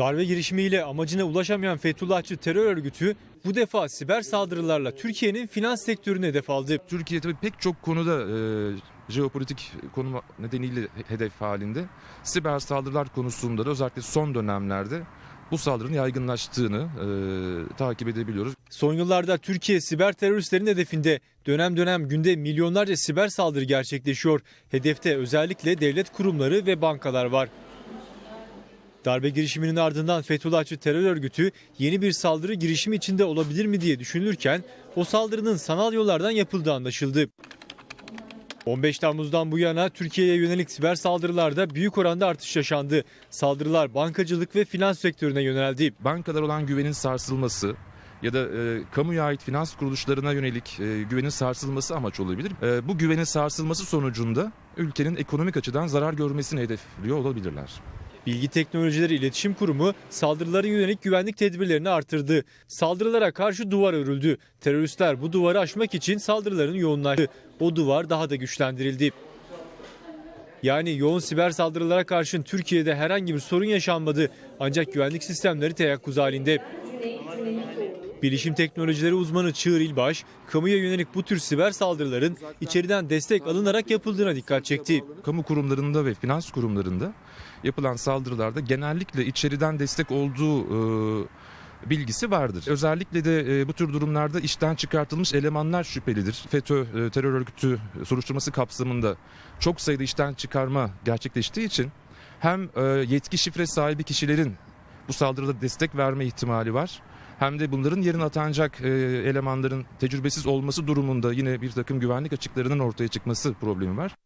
Darbe girişimiyle amacına ulaşamayan Fethullahçı terör örgütü bu defa siber saldırılarla Türkiye'nin finans sektörünü hedef aldı. Türkiye tabii pek çok konuda e, jeopolitik konu nedeniyle hedef halinde. Siber saldırılar konusunda da özellikle son dönemlerde bu saldırının yaygınlaştığını e, takip edebiliyoruz. Son yıllarda Türkiye siber teröristlerin hedefinde dönem dönem günde milyonlarca siber saldırı gerçekleşiyor. Hedefte özellikle devlet kurumları ve bankalar var. Darbe girişiminin ardından Fethullahçı terör örgütü yeni bir saldırı girişimi içinde olabilir mi diye düşünülürken o saldırının sanal yollardan yapıldığı anlaşıldı. 15 Temmuz'dan bu yana Türkiye'ye yönelik siber saldırılarda büyük oranda artış yaşandı. Saldırılar bankacılık ve finans sektörüne yöneldi. Bankalar olan güvenin sarsılması ya da e, kamuya ait finans kuruluşlarına yönelik e, güvenin sarsılması amaç olabilir. E, bu güvenin sarsılması sonucunda ülkenin ekonomik açıdan zarar görmesini hedefliyor olabilirler. Bilgi Teknolojileri İletişim Kurumu saldırılara yönelik güvenlik tedbirlerini artırdı. Saldırılara karşı duvar örüldü. Teröristler bu duvarı aşmak için saldırıların yoğunlaştı. O duvar daha da güçlendirildi. Yani yoğun siber saldırılara karşın Türkiye'de herhangi bir sorun yaşanmadı. Ancak güvenlik sistemleri teyakkuz halinde. Bilişim teknolojileri uzmanı Çığır İlbaş, kamuya yönelik bu tür siber saldırıların içeriden destek alınarak yapıldığına dikkat çekti. Kamu kurumlarında ve finans kurumlarında yapılan saldırılarda genellikle içeriden destek olduğu e, bilgisi vardır. Özellikle de e, bu tür durumlarda işten çıkartılmış elemanlar şüphelidir. FETÖ e, terör örgütü soruşturması kapsamında çok sayıda işten çıkarma gerçekleştiği için hem yetki şifre sahibi kişilerin bu saldırıda destek verme ihtimali var. Hem de bunların yerine atanacak e, elemanların tecrübesiz olması durumunda yine bir takım güvenlik açıklarının ortaya çıkması problemi var.